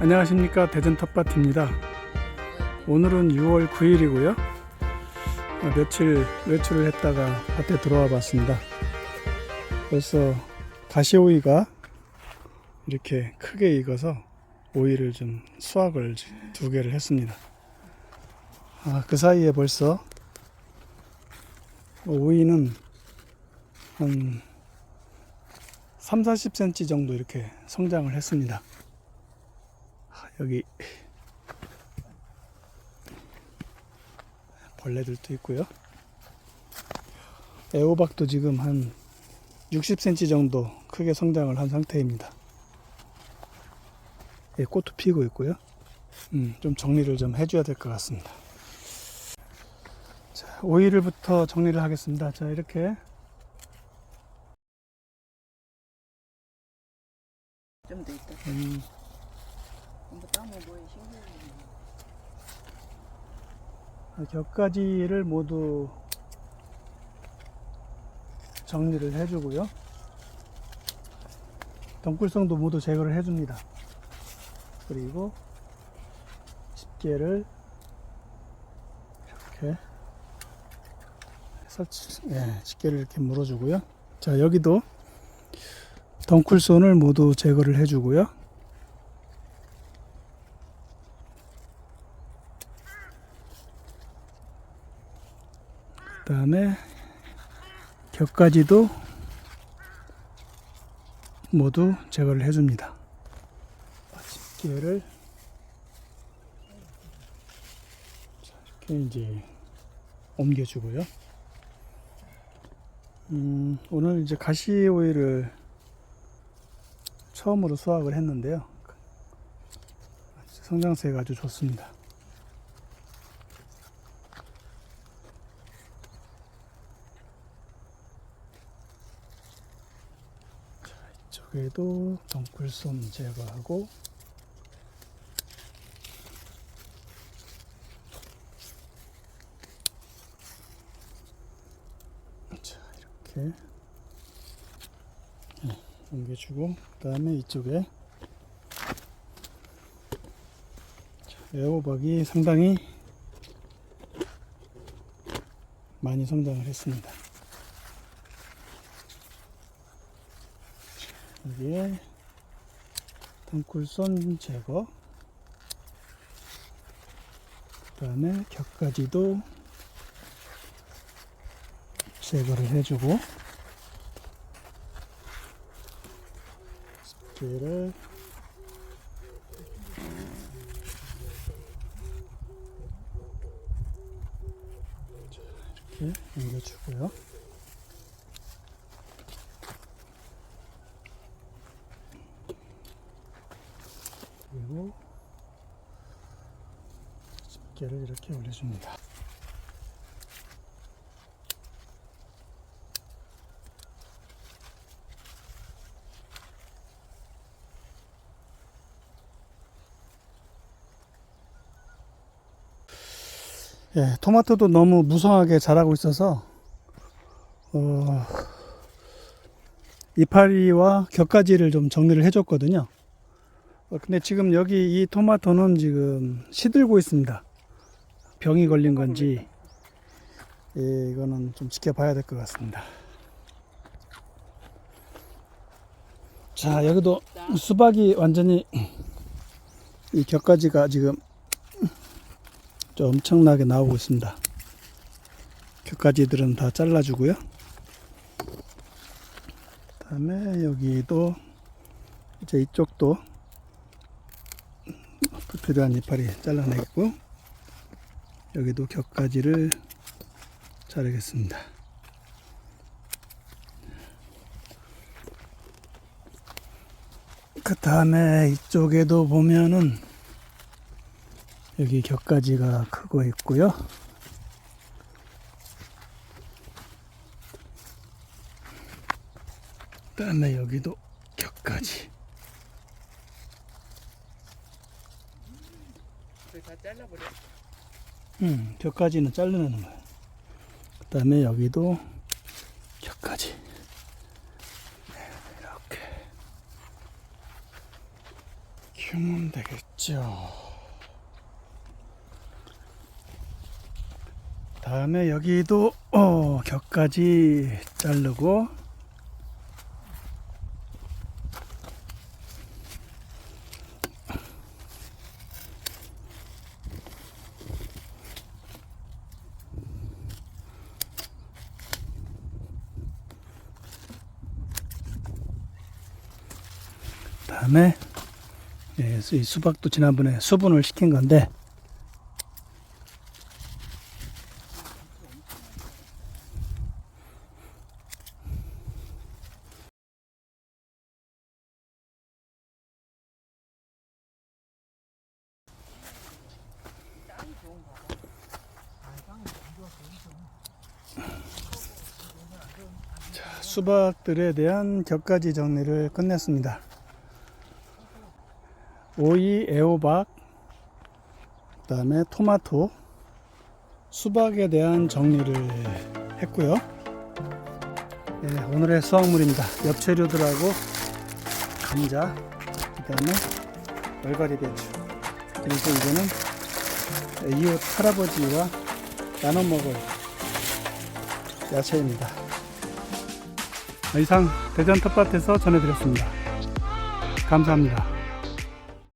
안녕하십니까 대전 텃밭입니다. 오늘은 6월 9일이고요. 며칠 외출을 했다가 밭에 들어와 봤습니다. 벌써 가시오이가 이렇게 크게 익어서 오이를 좀 수확을 두 개를 했습니다. 아, 그 사이에 벌써 오이는 한 3, 40cm 정도 이렇게 성장을 했습니다. 아, 여기 벌레들도 있고요. 애호박도 지금 한 60cm 정도 크게 성장을 한 상태입니다. 예, 꽃도 피고 있고요. 음, 좀 정리를 좀 해줘야 될 것 같습니다. 자, 오이를부터 정리를 하겠습니다. 자, 이렇게 좀 더 있다. 음, 이거 따면 뭐에 신기해. 격가지를 모두 정리를 해주고요. 덩굴성도 모두 제거를 해줍니다. 그리고 집게를 이렇게 설치, 예, 집게를 이렇게 물어주고요. 자, 여기도 덩굴손을 모두 제거를 해주고요. 다음에 격가지도 모두 제거를 해줍니다. 집게를 자, 이렇게 이제 옮겨주고요. 음, 오늘 이제 가시오이를 처음으로 수확을 했는데요. 성장세가 아주 좋습니다. 이쪽에도 덩굴손 제거하고 자 이렇게 네, 옮겨주고 그 다음에 이쪽에 자, 애호박이 상당히 많이 성장을 했습니다. 여기에 덩굴손 제거. 그 다음에 격가지도 제거를 해주고 자, 이렇게 옮겨주고요 그리고 집게를 이렇게 올려줍니다. 예, 토마토도 너무 무성하게 자라고 있어서 어, 이파리와 격가지를 좀 정리를 해줬거든요. 어, 근데 지금 여기 이 토마토는 지금 시들고 있습니다. 병이 걸린 건지 예, 이거는 좀 지켜봐야 될 것 같습니다. 자 여기도 수박이 완전히 이 격가지가 지금 좀 엄청나게 나오고 있습니다. 격가지들은 다 잘라주고요. 그 다음에 여기도 이제 이쪽도 불 필요한 이파리 잘라내고 여기도 격가지를 자르겠습니다. 그 다음에 이쪽에도 보면은 여기 격가지가 크고 있고요. 그 다음에 여기도 격가지. 다 잘라버려. 음, 격가지는 자르는 거야. 그 다음에 여기도 격가지. 네, 이렇게. 키우면 되겠죠. 다음에 여기도 어, 격까지 자르고 다음에 예, 이 수박도 지난번에 수분을 시킨 건데 자, 수박들에 대한 격가지 정리를 끝냈습니다. 오이, 애호박, 그 다음에 토마토, 수박에 대한 정리를 했고요. 예, 오늘의 수확물입니다. 엽채류들하고 감자, 그 다음에 얼갈이 배추. 그리고 이거는 이웃 할아버지와 나눠 먹을 야채입니다. 이상 대전 텃밭에서 전해드렸습니다. 감사합니다.